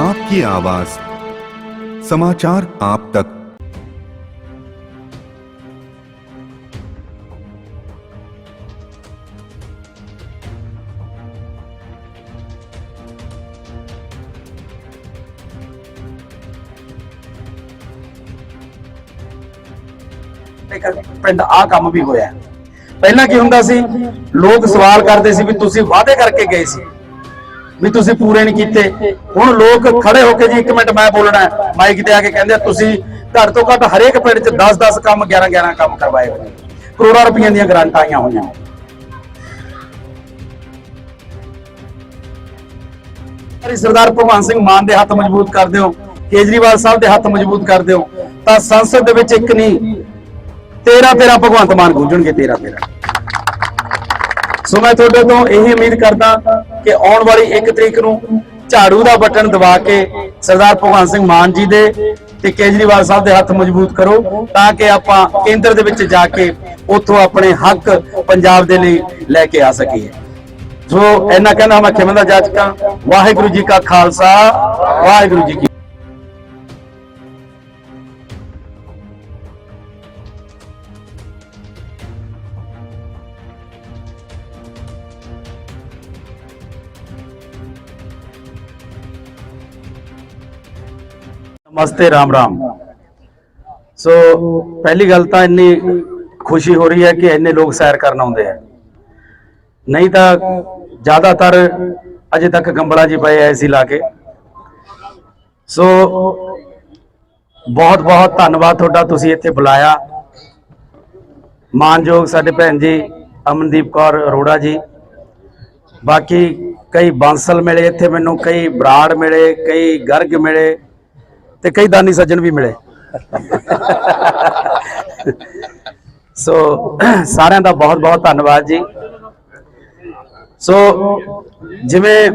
आपकी आवाज समाचार आप तक ਇੱਕ ਪਿੰਡ ਆ ਕੰਮ ਵੀ ਹੋਇਆ ਪਹਿਲਾਂ ਕੀ ਹੁੰਦਾ ਸੀ ਲੋਕ ਸਵਾਲ ਕਰਦੇ ਸੀ ਵੀ ਤੁਸੀਂ ਵਾਅਦੇ ਕਰਕੇ ਗਏ ਸੀ ਵੀ ਤੁਸੀਂ ਪੂਰੇ ਨਹੀਂ ਕੀਤੇ। ਹੁਣ ਲੋਕ ਖੜੇ ਹੋ ਕੇ ਜੀ, ਇੱਕ ਮਿੰਟ ਮੈਂ ਬੋਲਣਾ ਹੈ। ਮਾਈਕ ਤੇ ਆ ਕੇ ਕਹਿੰਦੇ ਤੁਸੀਂ ਘੱਟ ਤੋਂ ਘੱਟ ਹਰੇਕ ਪਿੰਡ 'ਚ 10-10 ਕੰਮ 11-11 ਕੰਮ ਕਰਵਾਏ ਹੋਏ ਕਰੋੜਾਂ ਰੁਪਈਆਂ ਦੀਆਂ ਗ੍ਰਾਂਟਾਂ ਆਈਆਂ ਹੋਈਆਂ ਸਰਦਾਰ ਭਗਵਾਨ ਸਿੰਘ ਮਾਨ ਦੇ ਹੱਥ ਮਜ਼ਬੂਤ ਕਰ ਦਿਓ, ਕੇਜਰੀਵਾਲ ਸਾਹਿਬ ਦੇ ਹੱਥ ਮਜ਼ਬੂਤ ਕਰ ਦਿਓ, ਤਾਂ ਸੰਸਦ ਦੇ ਵਿੱਚ ਇੱਕ ਨਹੀਂ, ਤੇਰਾ ਤੇਰਾ ਭਗਵੰਤ ਮਾਨ ਗੂੰਜਣਗੇ, ਤੇਰਾ ਤੇਰਾ। ਸੋ ਮੈਂ ਤੁਹਾਡੇ ਤੋਂ ਇਹ ਉਮੀਦ ਕਰਦਾ ਕਿ ਆਉਣ ਵਾਲੀ 1 ਤਰੀਕ ਨੂੰ ਝਾੜੂ ਦਾ ਬਟਨ ਦਬਾ ਕੇ ਸਰਦਾਰ ਭਗਵੰਤ ਸਿੰਘ ਮਾਨ ਜੀ ਦੇ ਤੇ ਕੇਜਰੀਵਾਲ ਸਾਹਿਬ ਦੇ ਹੱਥ ਮਜ਼ਬੂਤ ਕਰੋ ਤਾਂ ਕਿ ਆਪਾਂ ਕੇਂਦਰ ਦੇ ਵਿੱਚ ਜਾ ਕੇ ਉੱਥੋਂ ਆਪਣੇ ਹੱਕ ਪੰਜਾਬ ਦੇ ਲਈ ਲੈ ਕੇ ਆ ਸਕੀਏ। ਸੋ ਇਹਨਾਂ ਕਹਿੰਦਾ ਮੈਂ ਖਿਮੰਦਾ ਜਾਚਕਾਂ। ਵਾਹਿਗੁਰੂ ਜੀ ਕਾ ਖਾਲਸਾ, ਵਾਹਿਗੁਰੂ ਜੀ ਕੀ ਨਮਸਤੇ ਰਾਮ ਰਾਮ। ਸੋ ਪਹਿਲੀ ਗੱਲ ਤਾਂ ਇੰਨੀ ਖੁਸ਼ੀ ਹੋ ਰਹੀ ਹੈ ਕਿ ਇੰਨੇ ਲੋਕ ਸੈਰ ਕਰਨ ਆਉਂਦੇ ਆ ਨਹੀਂ ਤਾਂ ਜ਼ਿਆਦਾਤਰ ਅਜੇ ਤੱਕ ਗੰਬੜਾ ਜੀ ਪਏ ਐ ਸੀ ਲਾ ਕੇ ਸੋ ਬਹੁਤ ਬਹੁਤ ਧੰਨਵਾਦ ਤੁਹਾਡਾ ਤੁਸੀਂ ਇੱਥੇ ਬੁਲਾਇਆ। ਮਾਨਯੋਗ ਸਾਡੇ ਭੈਣ ਜੀ ਅਮਨਦੀਪ ਕੌਰ ਅਰੋੜਾ ਜੀ। ਬਾਕੀ ਕਈ ਬਾਂਸਲ ਮਿਲੇ, ਇੱਥੇ ਮੈਨੂੰ ਕਈ ਬਰਾੜ ਮਿਲੇ, ਕਈ ਗਰਗ ਮਿਲੇ। ਤੇ ਕਈ ਦਾਨੀ ਸੱਜਣ ਵੀ ਮਿਲੇ। ਸੋ ਸਾਰਿਆਂ ਦਾ ਬਹੁਤ ਬਹੁਤ ਧੰਨਵਾਦ ਜੀ। ਸੋ ਜਿਵੇਂ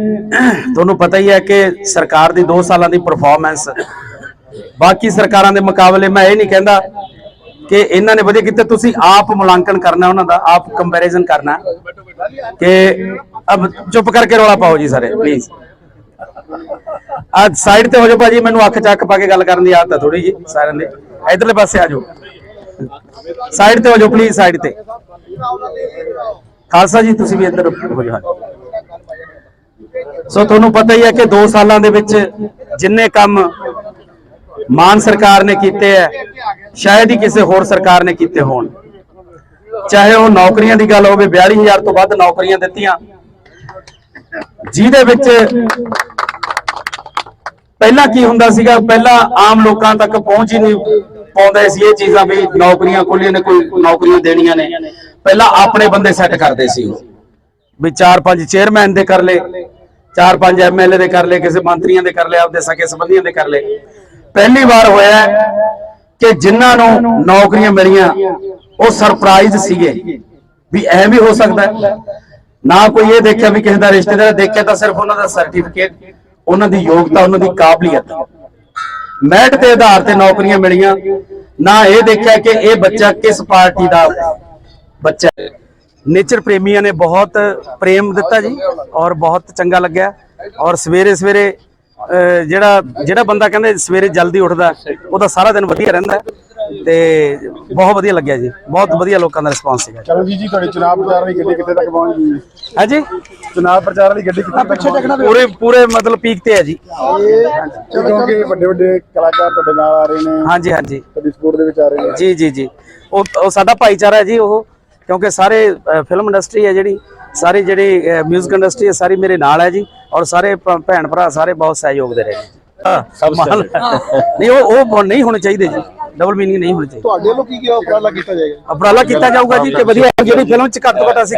ਤੁਹਾਨੂੰ ਪਤਾ ਹੀ ਹੈ ਕਿ ਸਰਕਾਰ ਦੀ 2 ਸਾਲਾਂ ਦੀ ਪਰਫਾਰਮੈਂਸ ਬਾਕੀ ਸਰਕਾਰਾਂ ਦੇ ਮੁਕਾਬਲੇ ਮੈਂ ਇਹ ਨਹੀਂ ਕਹਿੰਦਾ ਕਿ ਇਹਨਾਂ ਨੇ ਵਧੀਆ ਕੀਤਾ, ਤੁਸੀਂ ਆਪ ਮੁਲਾਂਕਣ ਕਰਨਾ ਉਹਨਾਂ ਦਾ, ਆਪ ਕੰਪੈਰੀਜ਼ਨ ਕਰਨਾ। ਕਿ ਅਬ ਚੁੱਪ ਕਰਕੇ ਰੌਲਾ ਪਾਓ ਜੀ ਸਾਰੇ ਪਲੀਜ਼ ਅੱਜ ਸਾਈਡ ਤੇ ਹੋ ਜਾਓ ਭਾਜੀ, ਮੈਨੂੰ ਅੱਖ ਚੱਕ ਪਾ ਕੇ ਗੱਲ ਕਰਨ ਦੀ ਆਦਤ ਹੈ ਥੋੜੀ ਜੀ ਸਾਰਿਆਂ ਦੇ। ਇਧਰਲੇ ਪਾਸੇ ਆ ਜਾਓ। ਸਾਈਡ ਤੇ ਹੋ ਜਾਓ ਪਲੀਜ਼ ਸਾਈਡ ਤੇ। ਖਾਲਸਾ ਜੀ, ਤੁਸੀਂ ਵੀ ਇੱਧਰ ਹੋ ਜਾਓ ਸੋ ਤੁਹਾਨੂੰ ਪਤਾ ਹੀ ਹੈ ਕਿ 2 ਸਾਲਾਂ ਦੇ ਵਿੱਚ ਜਿੰਨੇ ਕੰਮ ਮਾਨ ਸਰਕਾਰ ਨੇ ਕੀਤੇ ਹੈ, ਸ਼ਾਇਦ ਹੀ ਕਿਸੇ ਹੋਰ ਸਰਕਾਰ ਨੇ ਕੀਤੇ ਹੋਣ। ਚਾਹੇ ਉਹ ਨੌਕਰੀਆਂ ਦੀ ਗੱਲ ਹੋਵੇ 42000 ਤੋਂ ਵੱਧ ਨੌਕਰੀਆਂ ਦਿੱਤੀਆਂ। ਜਿਹਦੇ ਵਿੱਚ ਪਹਿਲਾਂ ਕੀ ਹੁੰਦਾ ਸੀਗਾ? ਪਹਿਲਾਂ ਆਮ ਲੋਕਾਂ ਤੱਕ ਪਹੁੰਚ ਹੀ ਨਹੀਂ ਪਾਉਂਦੇ ਸੀ ਇਹ ਚੀਜ਼ਾਂ ਵੀ ਨੌਕਰੀਆਂ ਖੁੱਲੀਆਂ ਨੇ, ਕੋਈ ਨੌਕਰੀਆਂ ਦੇਣੀਆਂ ਨੇ। ਪਹਿਲਾਂ ਆਪਣੇ ਬੰਦੇ ਸੈੱਟ ਕਰਦੇ ਸੀ ਉਹ। ਵੀ ਚਾਰ ਪੰਜ ਚੇਅਰਮੈਨ ਦੇ ਕਰ ਲਏ ਚਾਰ ਪੰਜ ਐਮਐਲਏ ਦੇ ਕਰ ਲਏ ਕਿਸੇ ਮੰਤਰੀਆਂ ਦੇ ਕਰ ਲਏ ਆਪਦੇ ਸਕੇ ਸੰਬੰਧੀਆਂ ਦੇ ਕਰ ਲਏ ਪਹਿਲੀ ਵਾਰ ਹੋਇਆ ਕਿ ਜਿਨ੍ਹਾਂ ਨੂੰ ਨੌਕਰੀਆਂ ਮਿਲੀਆਂ, ਉਹ ਸਰਪ੍ਰਾਈਜ਼ ਸੀਗੇ। ਵੀ ਐ ਵੀ ਹੋ ਸਕਦਾ ਨਾ ਕੋਈ ਇਹ ਦੇਖਿਆ ਵੀ ਕਿਸੇ ਦਾ ਰਿਸ਼ਤੇਦਾਰ ਦੇਖਿਆ ਤਾਂ ਸਿਰਫ ਉਹਨਾਂ ਦਾ ਸਰਟੀਫਿਕੇਟ ਉਹਨਾਂ ਦੀ ਯੋਗਤਾ ਉਹਨਾਂ ਦੀ ਕਾਬਲੀਅਤ। ਮੈਟ ਦੇ ਆਧਾਰ ਤੇ ਨੌਕਰੀਆਂ ਮਿਲੀਆਂ। ਨਾ ਇਹ ਦੇਖਿਆ ਕਿ ਇਹ ਬੱਚਾ ਕਿਸ ਪਾਰਟੀ ਦਾ ਬੱਚਾ ਨੇਚਰ ਪ੍ਰੇਮੀਆਂ ਨੇ ਬਹੁਤ ਪ੍ਰੇਮ ਦਿੱਤਾ ਜੀ ਔਰ ਬਹੁਤ ਚੰਗਾ ਲੱਗਿਆ। ਔਰ ਸਵੇਰੇ ਸਵੇਰੇ ਅਹ, ਜਿਹੜਾ ਜਿਹੜਾ ਬੰਦਾ ਕਹਿੰਦੇ ਸਵੇਰੇ ਜਲਦੀ ਉੱਠਦਾ ਉਹਦਾ ਸਾਰਾ ਦਿਨ ਵਧੀਆ ਰਹਿੰਦਾ। ਤੇ ਬਹੁਤ ਵਧੀਆ ਲੱਗਿਆ ਜੀ। ਬਹੁਤ ਵਧੀਆ ਲੋਕਾਂ ਦਾ ਰਿਸਪਾਂਸ ਸੀਗਾ ਚਰਨਜੀਤ ਜੀ ਤੁਹਾਡੀ ਚੁਣਾਵ ਪ੍ਰਚਾਰ ਵਾਲੀ ਗੱਡੀ ਕਿੱਥੇ ਤੱਕ ਪਹੁੰਚ ਗਈ? ਹੈ? ਹੈ ਜੀ ਚੁਣਾਵ ਪ੍ਰਚਾਰ ਵਾਲੀ ਗੱਡੀ ਕਿੱਥੇ ਤੱਕ ਪਹੁੰਚ ਗਈ? ਪੂਰੇ ਪੂਰੇ ਮਤਲਬ ਪੀਕ ਤੇ ਹੈ ਜੀ। ਕਿਉਂਕਿ ਵੱਡੇ ਵੱਡੇ ਕਲਾਕਾਰ ਤੁਹਾਡੇ ਨਾਲ ਆ ਰਹੇ ਨੇ। ਹਾਂਜੀ ਹਾਂਜੀ। ਤੁਹਾਡੀ ਸਪੋਰਟ ਦੇ ਵਿੱਚ ਆ ਰਹੇ ਨੇ। ਜੀ ਜੀ ਜੀ। ਉਹ ਸਾਡਾ ਭਾਈਚਾਰਾ ਹੈ ਜੀ ਉਹ। ਕਿਉਂਕਿ ਸਾਰੇ ਫਿਲਮ ਇੰਡਸਟਰੀ ਹੈ ਜਿਹੜੀ। ਸਾਰੀ ਜਿਹੜੀ 뮤직 ਇੰਡਸਟਰੀ ਹੈ ਸਾਰੀ ਮੇਰੇ ਨਾਲ ਹੈ ਜੀ। ਔਰ ਸਾਰੇ ਭੈਣ ਭਰਾ ਸਾਰੇ ਬਹੁਤ ਸਹਿਯੋਗ ਦੇ ਰਹੇ ਨੇ। ਹਾਂ ਮਾਲ- ਨਹੀਂ ਉਹ ਉਹ ਨਹੀਂ ਹੋਣੇ ਚਾਹੀਦੇ ਜੀ। ਡਬਲ ਮੀਨਿੰਗ ਨਹੀਂ ਹੋਣੇ ਚਾਹੀਦੇ। ਤੁਹਾਡੇ ਵੱਲੋਂ ਕੀ ਕੀ ਉਪਰਾਲਾ ਕੀਤਾ ਜਾਏਗਾ? ਉਪਰਾਲਾ ਕੀਤਾ ਜਾਊਗਾ ਜੀ ਕਿ ਵਧੀਆ ਜਿਹੜੀ ਫਿਲਮ ਚ ਘੱਟ ਤੋਂ ਘੱਟ ਅਸੀਂ